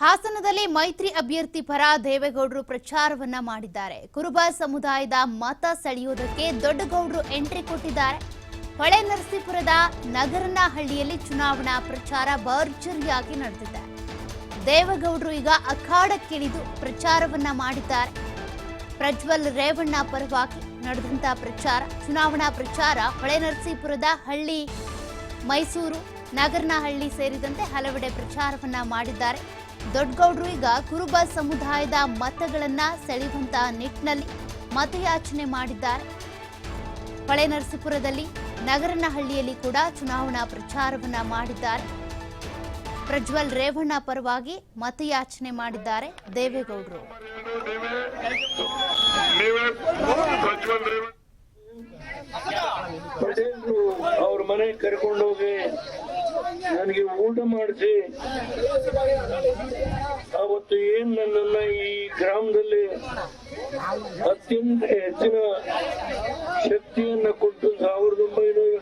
ಹಾಸನದಲ್ಲಿ ಮೈತ್ರಿ ಅಭ್ಯರ್ಥಿ ಪರ ದೇವೇಗೌಡರು ಪ್ರಚಾರವನ್ನ ಮಾಡಿದ್ದಾರೆ. ಕುರುಬ ಸಮುದಾಯದ ಮತ ಸೆಳೆಯುವುದಕ್ಕೆ ದೊಡ್ಡಗೌಡರು ಎಂಟ್ರಿ ಕೊಟ್ಟಿದ್ದಾರೆ. ಹೊಳೆ ನರಸೀಪುರದ ನಗರನಹಳ್ಳಿಯಲ್ಲಿ ಚುನಾವಣಾ ಪ್ರಚಾರ ಭರ್ಜರಿಯಾಗಿ ನಡೆದಿದೆ. ದೇವೇಗೌಡರು ಈಗ ಅಖಾಡಕ್ಕಿಳಿದು ಪ್ರಚಾರವನ್ನ ಮಾಡಿದ್ದಾರೆ. ಪ್ರಜ್ವಲ್ ರೇವಣ್ಣ ಪರವಾಗಿ ನಡೆದಂತ ಪ್ರಚಾರ, ಚುನಾವಣಾ ಪ್ರಚಾರ ಹೊಳೆ ನರಸೀಪುರದ ಹಳ್ಳಿ ಮೈಸೂರು, ನಗರನಹಳ್ಳಿ ಸೇರಿದಂತೆ ಹಲವೆಡೆ ಪ್ರಚಾರವನ್ನ ಮಾಡಿದ್ದಾರೆ. ದೊಡ್ಡಗೌಡರು ಈಗ ಕುರುಬ ಸಮುದಾಯದ ಮತಗಳನ್ನ ಸೆಳೆಯುವಂತ ನಿಟ್ಟಿನಲ್ಲಿ ಮತಯಾಚನೆ ಮಾಡಿದ್ದಾರೆ. ಹೊಳೆ ನರಸೀಪುರದಲ್ಲಿ ನಗರನಹಳ್ಳಿಯಲ್ಲಿ ಕೂಡ ಚುನಾವಣಾ ಪ್ರಚಾರವನ್ನ ಮಾಡಿದ್ದಾರೆ. ಪ್ರಜ್ವಲ್ ರೇವಣ್ಣ ಪರವಾಗಿ ಮತಯಾಚನೆ ಮಾಡಿದ್ದಾರೆ ದೇವೇಗೌಡರು. ಅವ್ರ ಮನೆಗೆ ಕರ್ಕೊಂಡು ಹೋಗಿ ನನಗೆ ಊಟ ಮಾಡಿಸಿ. ಅವತ್ತು ಏನ್ ನನ್ನನ್ನ ಈ ಗ್ರಾಮದಲ್ಲಿ ಅತ್ಯಂತ ಹೆಚ್ಚಿನ ಶಕ್ತಿಯನ್ನ ಕೊಟ್ಟು ಸಾವಿರದ ಒಂಬೈನೂರ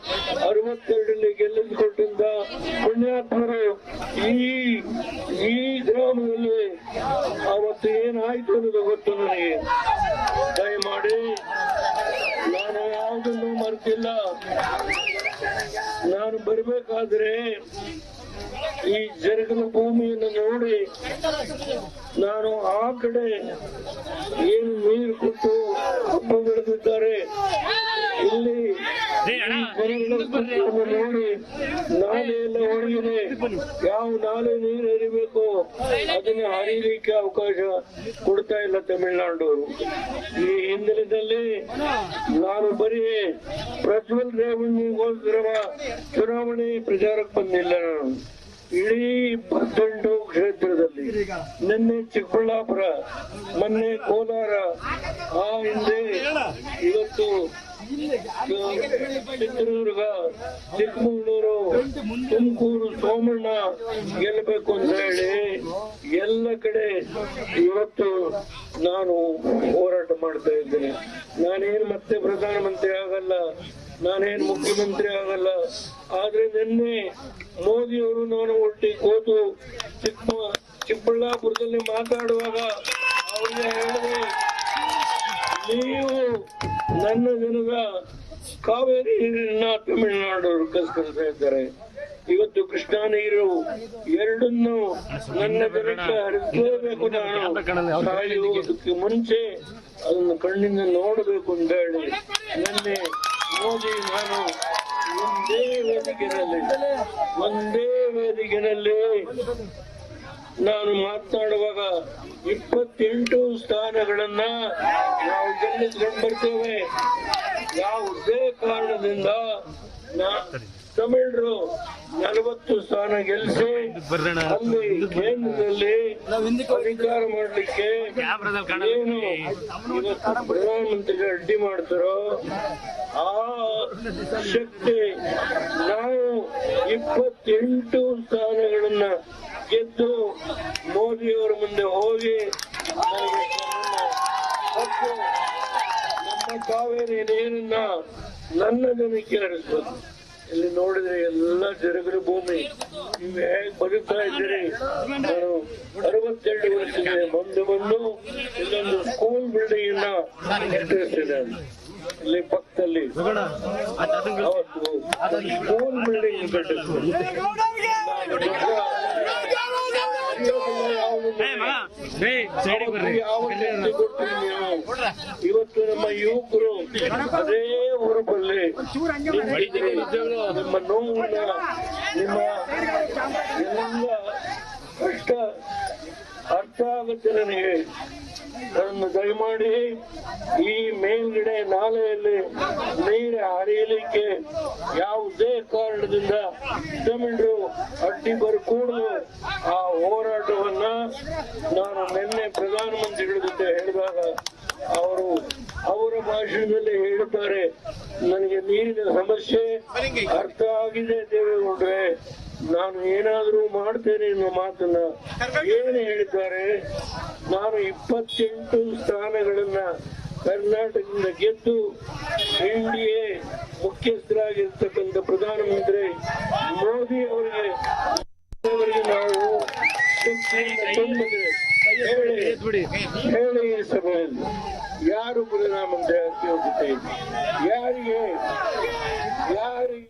ಅರವತ್ತೆರಡರಲ್ಲಿ ಗೆಲ್ಲಿಸಿಕೊಟ್ಟಿದ್ದ ಪುಣ್ಯಾತ್ಮರು ಈ ಈ ಗ್ರಾಮದಲ್ಲಿ ಅವತ್ತು ಏನಾಯ್ತು ಅನ್ನೋದು ಗೊತ್ತು ನನಗೆ. ದಯಮಾಡಿ ನಾನು ಯಾವುದನ್ನು ಮರೆತಿಲ್ಲ. ನಾನು ಬರಬೇಕಾದ್ರೆ ಈ ಜರುಗಿನ ಭೂಮಿಯನ್ನು ನೋಡಿ ನಾನು ಆ ಕಡೆ ಏನು ನೀರು ಕೊಟ್ಟು ಹಬ್ಬ ಬೆಳೆದಿದ್ದಾರೆ. ಇಲ್ಲಿ ನೋಡಿ ನಾಲೆ ಎಲ್ಲ ಒಣಗಿದೆ ಯಾವ ನಾಲೆ ನೀರು ಹರಿಬೇಕು ಅದನ್ನ ಹರಿಲಿಕ್ಕೆ ಅವಕಾಶ ಕೊಡ್ತಾ ಇಲ್ಲ ತಮಿಳುನಾಡವರು. ಈ ಹಿನ್ನೆಲೆಯಲ್ಲಿ ನಾನು ಬರೀ ಪ್ರಜ್ವಲ್ ರೇವಣ್ಣಿಗೋಸ್ಕರ ಚುನಾವಣೆ ಪ್ರಚಾರಕ್ಕೆ ಬಂದಿಲ್ಲ ನಾನು. ಇಡೀ ಇಪ್ಪತ್ತೆಂಟು ಕ್ಷೇತ್ರದಲ್ಲಿ ನಿನ್ನೆ ಚಿಕ್ಕಬಳ್ಳಾಪುರ ಮೊನ್ನೆ ಕೋಲಾರ ಆ ಹಿಂದೆ ಇವತ್ತು ಚಿತ್ರದುರ್ಗ ಚಿಕ್ಕಮಗಳೂರು ತುಮಕೂರು ಸೋಮಣ್ಣ ಗೆಲ್ಲಬೇಕು ಅಂತ ಹೇಳಿ ಎಲ್ಲ ಕಡೆ ಇವತ್ತು ನಾನು ಹೋರಾಟ ಮಾಡ್ತಾ ಇದ್ದೇನೆ. ನಾನೇನು ಮತ್ತೆ ಪ್ರಧಾನಮಂತ್ರಿ ಆಗಲ್ಲ. ನಾನೇನ್ ಮುಖ್ಯಮಂತ್ರಿ ಆಗಲ್ಲ. ಆದ್ರೆ ನಿನ್ನೆ ಮೋದಿಯವರು ನಾನು ಒಟ್ಟಿ ಕೂತು ಚಿಕ್ಕ ಚಿಕ್ಕಬಳ್ಳಾಪುರದಲ್ಲಿ ಮಾತಾಡುವಾಗ ಅವ್ರಿಗೆ ಹೇಳಿದೆ, ನೀವು ನನ್ನ ಜನರ ಕಾವೇರಿ ನೀರಿನ ತಮಿಳುನಾಡವರು ಕಸ್ಕೊಳ್ತಾ ಇದ್ದಾರೆ ಇವತ್ತು ಕೃಷ್ಣಾ ನೀರು ಎರಡನ್ನು ನನ್ನ ಜನಕ್ಕೆ ಹರಿಸಲೇಬೇಕು ನಾನು. ಸಾಯುವುದಕ್ಕೆ ಮುಂಚೆ ಅದನ್ನು ಕಣ್ಣಿಂದ ನೋಡಬೇಕು ಅಂತ ಹೇಳಿ ನಿನ್ನೆ ಮೋದಿ ನಾನು ಒಂದೇ ವೇದಿಕೆಯಲ್ಲಿ ಒಂದೇ ವೇದಿಕೆಯಲ್ಲಿ ನಾನು ಮಾತನಾಡುವಾಗ ಇಪ್ಪತ್ತೆಂಟು ಸ್ಥಾನಗಳನ್ನ ನಾವು ಗೆಲ್ಲಿಸ್ಕೊಂಡು ಬರ್ತೇವೆ ಯಾವುದೇ ಕಾರಣದಿಂದ ನಾ- ನಲವತ್ತು ಸ್ಥಾನ ಗೆಲ್ಲಿಸಿ ಅಲ್ಲಿ ಕೇಂದ್ರದಲ್ಲಿ ಅಧಿಕಾರ ಮಾಡಲಿಕ್ಕೆ ಏನು ಇವತ್ತು ಪ್ರಧಾನಮಂತ್ರಿ ಅಡ್ಡಿ ಮಾಡ್ತಾರೋ ಆ ಶಕ್ತಿ ನಾವು ಇಪ್ಪತ್ತೆಂಟು ಸ್ಥಾನಗಳನ್ನ ಗೆದ್ದು ಮೋದಿಯವರ ಮುಂದೆ ಹೋಗಿ ಮತ್ತು ನಮ್ಮ ಕಾವೇರಿ ನೀರನ್ನ ನನ್ನ ಜನಕ್ಕೆ ಹರಿಸ್ಬೇಕು ಇಲ್ಲಿ ನೋಡಿದ್ರೆ ಎಲ್ಲ ಜರಗರ ಭೂಮಿ. ನೀವು ಹೇಗೆ ಬದುಕ್ತಾ ಇದ್ದೀರಿ? ನಾನು ಅರವತ್ತೆರಡು ವರ್ಷದ ಬಂದು ಬಂದು ಇಲ್ಲೊಂದು ಸ್ಕೂಲ್ ಬಿಲ್ಡಿಂಗ್ ಅನ್ನ ನಿರ್ಮಿಸಿದೆ ಇಲ್ಲಿ ಪಕ್ಕದಲ್ಲಿ. ಸ್ಕೂಲ್ ಬಿಲ್ಡಿಂಗ್ ಕಟ್ಟಿದ್ರು ನಾನು ಅವತ್ತು ಯಾವ ಶಕ್ತಿ ಕೊಟ್ರಿ ನೀವು? ಇವತ್ತು ನಮ್ಮ ಯುವಕರು ಅದೇ ಊರುಬಲ್ಲಿ. ನಿಮ್ಮ ನೋವನ್ನ ನಿಮ್ಮ ಎಲ್ಲ ಕಷ್ಟ ಅರ್ಥ ಆಗುತ್ತೆ ನನಗೆ. ಅದನ್ನು ದಯಮಾಡಿ ಈ ಮೇಲ್ಗಡೆ ನಾಲೆಯಲ್ಲಿ ನೀರು ಹರಿಯಲಿಕ್ಕೆ ಯಾವುದೇ ಕಾರಣದಿಂದ ತಮಿಳರು ಅಡ್ಡಿ ಬರಕೂಡದು ಆ ಹೋರಾಟವನ್ನ ನಾನು ನಿನ್ನೆ ಪ್ರಧಾನಮಂತ್ರಿಗಳ ಜೊತೆ ಹೇಳಿದಾಗ ಅವರು ಅವರ ಭಾಷಣದಲ್ಲಿ ಹೇಳುತ್ತಾರೆ, ನನಗೆ ನೀರಿನ ಸಮಸ್ಯೆ ಅರ್ಥ ಆಗಿದೆ ದೇವೇಗೌಡ್ರೆ, ನಾನು ಏನಾದರೂ ಮಾಡ್ತೇನೆ ಎನ್ನುವ ಮಾತನ್ನ ಏನು ಹೇಳಿದ್ದಾರೆ, ನಾನು ಇಪ್ಪತ್ತೆಂಟು ಸ್ಥಾನಗಳನ್ನ ಕರ್ನಾಟಕದಿಂದ ಗೆದ್ದು ಎನ್ ಡಿ ಎ ಮುಖ್ಯಸ್ಥರಾಗಿರ್ತಕ್ಕಂಥ ಪ್ರಧಾನಮಂತ್ರಿ ಮೋದಿ ಅವರಿಗೆ ನಾವು ಹೇಳಿ ಈ ಸಭೆಯಲ್ಲಿ. ಯಾರು ಪರಿಣಾಮ ಯಾರಿಗೆ? ಯಾರಿಗೆ?